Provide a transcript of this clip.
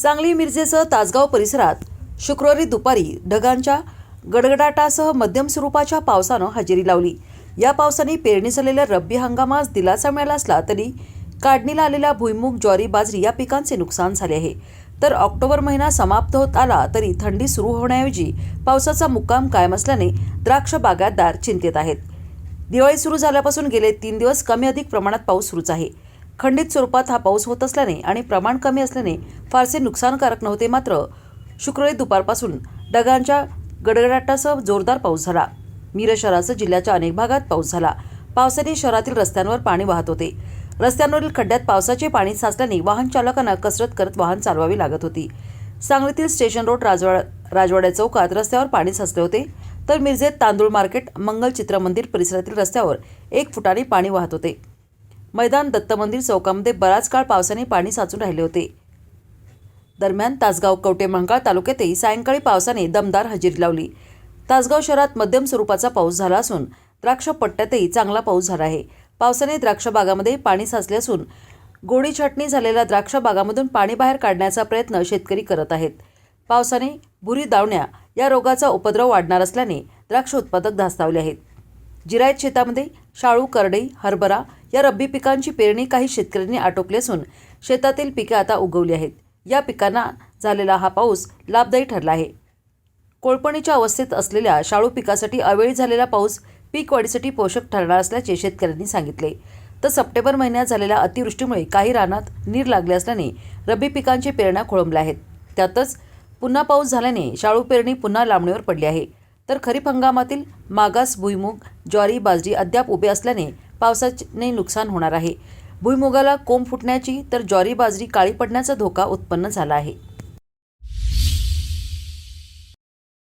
सांगली मिरजेसह तासगाव परिसरात शुक्रवारी दुपारी ढगांच्या गडगडाटासह मध्यम स्वरूपाच्या पावसानं हजेरी लावली. या पावसाने पेरणी झालेल्या रब्बी हंगामास दिलासा मिळाला असला तरी काढणीला आलेल्या भुईमूग ज्वारी बाजरी या पिकांचे नुकसान झाले आहे. तर ऑक्टोबर महिना समाप्त होत आला तरी थंडी सुरू होण्याऐवजी पावसाचा मुक्काम कायम असल्याने द्राक्ष बागायतदार चिंतेत आहेत. दिवाळी सुरू झाल्यापासून गेले तीन दिवस कमी अधिक प्रमाणात पाऊस सुरूच आहे. खंडित स्वरूपात हा पाऊस होत असल्याने आणि प्रमाण कमी असल्याने फारसे नुकसानकारक नव्हते मात्र शुक्रवारी दुपारपासून ढगांच्या गडगडाटासह जोरदार पाऊस झाला. मिरज शहरासह जिल्ह्याच्या अनेक भागात पाऊस झाला. पावसाने शहरातील रस्त्यांवर पाणी वाहत होते. रस्त्यांवरील खड्ड्यात पावसाचे पाणी साचल्याने वाहन चालकांना कसरत करत वाहन चालवावी लागत होती. सांगलीतील स्टेशन रोड राजवाडा राजवाड्या चौकात रस्त्यावर पाणी साचले होते. तर मिरजेत तांदूळ मार्केट मंगल चित्र मंदिर परिसरातील रस्त्यावर एक फुटाने पाणी वाहत होते. मैदान दत्त मंदिर चौकामध्ये बराच काळ पावसाने पाणी साचून राहिले होते. दरम्यान तासगाव कवटे महांकाळ तालुक्यातही सायंकाळी पावसाने दमदार हजेरी लावली. तासगाव शहरात मध्यम स्वरूपाचा पाऊस झाला असून द्राक्ष पट्ट्यातही चांगला पाऊस झाला आहे. पावसाने द्राक्ष बागामध्ये पाणी साचले असून गोडी छाटणी झालेल्या द्राक्ष बागामधून पाणी बाहेर काढण्याचा प्रयत्न शेतकरी करत आहेत. पावसाने भुरी दावण्या या रोगाचा उपद्रव वाढणार असल्याने द्राक्ष उत्पादक धास्तावले आहेत. जिरायत शेतामध्ये शाळू करडई हरभरा या रब्बी पिकांची पेरणी काही शेतकऱ्यांनी आटोपली असून शेतातील पिके आता उगवली आहेत. या पिकांना झालेला हा पाऊस लाभदायी ठरला आहे. कोळपणीच्या अवस्थेत असलेल्या शाळू पिकासाठी अवेळी झालेला पाऊस पीक वाढीसाठी पोषक ठरणार असल्याचे शेतकऱ्यांनी सांगितले. तर सप्टेंबर महिन्यात झालेल्या अतिवृष्टीमुळे काही रानात नीर लागले असल्याने रब्बी पिकांची पेरण्या खोळंबल्या आहेत. त्यातच पुन्हा पाऊस झाल्याने शाळू पेरणी पुन्हा लांबणीवर पडली आहे. तर खरीप हंगामातील मागास भुईमूग ज्वारी बाजरी अद्याप उभे असल्याने पावसाने नुकसान होणार आहे. भुईमुगाला कोंब फुटण्याची तर ज्वारी बाजरी काळी पडण्याचा धोका उत्पन्न झाला आहे.